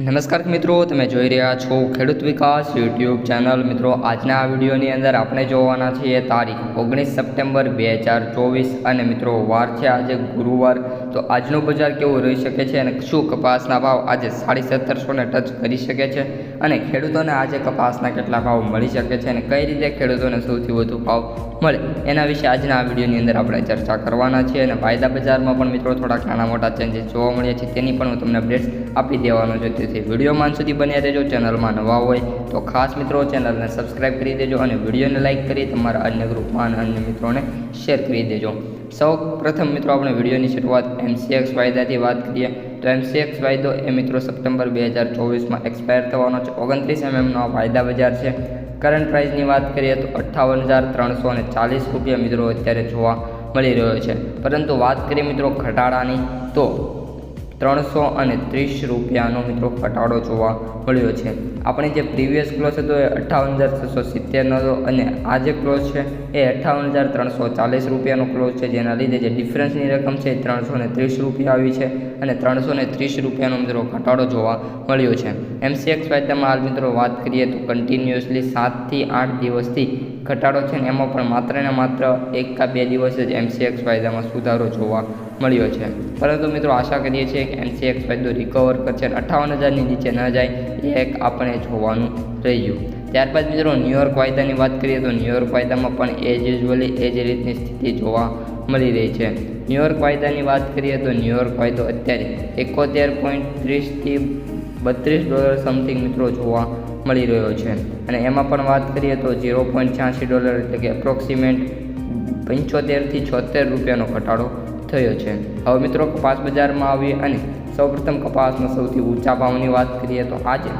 નમસ્કાર મિત્રો, તમે જોઈ રહ્યા છો ખેડૂત વિકાસ યુટ્યુબ ચેનલ. મિત્રો, આજના આ વિડીયોની અંદર આપણે જોવાના છીએ તારીખ ઓગણીસ સપ્ટેમ્બર બે હજાર ચોવીસ અને મિત્રો, વાર છે આજે ગુરુવાર. તો આજનું બજાર કેવું રહી શકે છે અને શું કપાસના ભાવ આજે સાડી સત્તરસોને ટચ કરી શકે છે અને ખેડૂતોને આજે કપાસના કેટલા ભાવ મળી શકે છે અને કઈ રીતે ખેડૂતોને સૌથી વધુ ભાવ મળે એના વિશે આજના આ વિડીયોની અંદર આપણે ચર્ચા કરવાના છીએ અને વાયદા બજારમાં પણ મિત્રો થોડાક નાના મોટા ચેન્જીસ જોવા મળ્યા છે. તેની પણ હું તમને અપડેટ્સ આપી દેવાનો છું. તેથી વિડીયોમાં સુધી બન્યા રહેજો. ચેનલમાં નવા હોય તો ખાસ મિત્રો ચેનલને સબસ્ક્રાઈબ કરી દેજો અને વિડીયોને લાઇક કરી તમારા અન્ય ગ્રુપમાં અને અન્ય મિત્રોને શેર કરી દેજો. સૌ પ્રથમ મિત્રો આપણે વિડીયોની શરૂઆત એમસીએક્સ વાયદાથી વાત કરીએ. તો એમસીએક્સ વાયદો એ મિત્રો સપ્ટેમ્બર બે હજાર ચોવીસમાં એક્સપાયર થવાનો છે. ઓગણત્રીસ એમએમનો વાયદા બજાર છે. કરંટ પ્રાઇસની વાત કરીએ તો અઠ્ઠાવન હજાર ત્રણસો અને ચાલીસ રૂપિયા મિત્રો અત્યારે જોવા મળી રહ્યો છે. પરંતુ વાત કરીએ મિત્રો ઘટાડાની તો ત્રણસો અને ત્રીસ રૂપિયાનો મિત્રો ઘટાડો જોવા મળ્યો છે. આપણે જે પ્રીવિયસ ક્લોઝ હતો એ અઠ્ઠાવન હજાર છસો સિત્તેરનો હતો અને આ જે ક્લોઝ છે એ અઠ્ઠાવન હજાર ત્રણસો ચાલીસ રૂપિયાનો ક્લોઝ છે. જેના લીધે જે ડિફરન્સની રકમ છે એ ત્રણસો ને ત્રીસ રૂપિયા આવી છે અને ત્રણસો ને ત્રીસ રૂપિયાનો મિત્રો ઘટાડો જોવા મળ્યો છે. એમસીએક્સ વાયદામાં હાલ મિત્રો વાત કરીએ તો કન્ટિન્યુઅસલી સાતથી આઠ દિવસથી ઘટાડો છે ને એમાં પણ માત્ર ને માત્ર એક કા બે દિવસ જ એમસીએક્સ વાયદામાં સુધારો જોવા મળ્યો છે. પરંતુ મિત્રો આશા કરીએ છીએ કે એનસીએક્સ વાયદો રિકવર કરશે અને અઠ્ઠાવન હજારની નીચે ન જાય એ એક આપણે જોવાનું રહ્યું. ત્યારબાદ મિત્રો ન્યુયોર્ક વાયદાની વાત કરીએ તો ન્યુયોર્ક વાયદામાં પણ એ યુઝવલી યુઝ્યુઅલી એ જ રીતની સ્થિતિ જોવા મળી રહી છે. ન્યુયોર્ક વાયદાની વાત કરીએ તો ન્યુયોર્ક વાયદો અત્યારે એકોતેર પોઈન્ટ ત્રીસથી બત્રીસ ડોલર સમથિંગ મિત્રો જોવા મળી રહ્યો છે. અને એમાં પણ વાત કરીએ તો ઝીરો પોઈન્ટ છ્યાસી ડોલર એટલે કે એપ્રોક્સિમેટ પંચોતેરથી છોતેર રૂપિયાનો ઘટાડો થયો છે. હવે મિત્રો, કપાસ બજારમાં આવી અને સૌપ્રથમ કપાસના સૌથી ઊંચા ભાવની વાત કરીએ તો આજે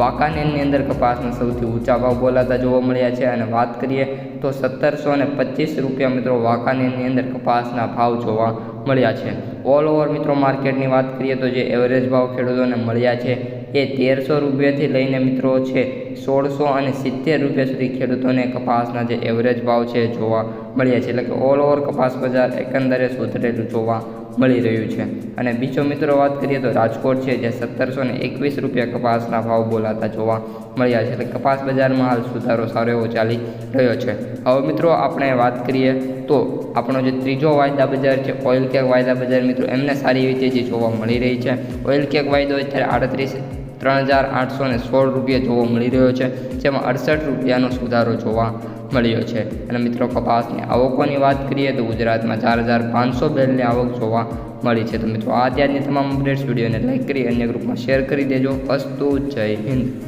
વાંકાનેરની અંદર કપાસના સૌથી ઊંચા ભાવ બોલાતા જોવા મળ્યા છે. અને વાત કરીએ તો સત્તરસો અને પચીસ રૂપિયા મિત્રો વાંકાનેરની અંદર કપાસના ભાવ જોવા મળ્યા છે. ઓલ ઓવર મિત્રો, માર્કેટની વાત કરીએ તો જે એવરેજ ભાવ ખેડૂતોને મળ્યા છે એ તેરસો રૂપિયાથી લઈને મિત્રો છે સોળસો અને સિત્તેર રૂપિયા સુધી ખેડૂતોને કપાસના જે એવરેજ ભાવ છે જોવા મળ્યા છે. એટલે કે ઓલ ઓવર કપાસ બજાર એકંદરે સુધરેલું જોવા મળી રહ્યું છે. અને બીજો મિત્રો વાત કરીએ તો રાજકોટ છે જે સત્તરસો ને એકવીસ રૂપિયા કપાસના ભાવ બોલાતા જોવા મળ્યા છે. એટલે કપાસ બજારમાં હાલ સુધારો સારો એવો ચાલી રહ્યો છે. હવે મિત્રો આપણે વાત કરીએ તો આપણો જે ત્રીજો વાયદા બજાર છે, ઓઇલ કેક વાયદા બજાર, મિત્રો એમને સારી રીતે જે જોવા મળી રહી છે. ઓઇલ કેક વાયદો અત્યારે આડત્રીસ ત્રણ હજાર આઠસો ને સોળ રૂપિયા જોવા મળી રહ્યો છે. જેમાં અડસઠ રૂપિયાનો સુધારો જોવા મળ્યો છે. અને મિત્રો કપાસની આવકોની વાત કરીએ તો ગુજરાતમાં ચાર હજાર પાંચસો બેલની આવક જોવા મળી છે. તો મિત્રો, આ ત્યારની તમામ અપડેટ્સ વિડીયોને લાઇક કરી, અન્ય ગ્રુપમાં શેર કરી દેજો. અસ્તુ, જય હિન્દ.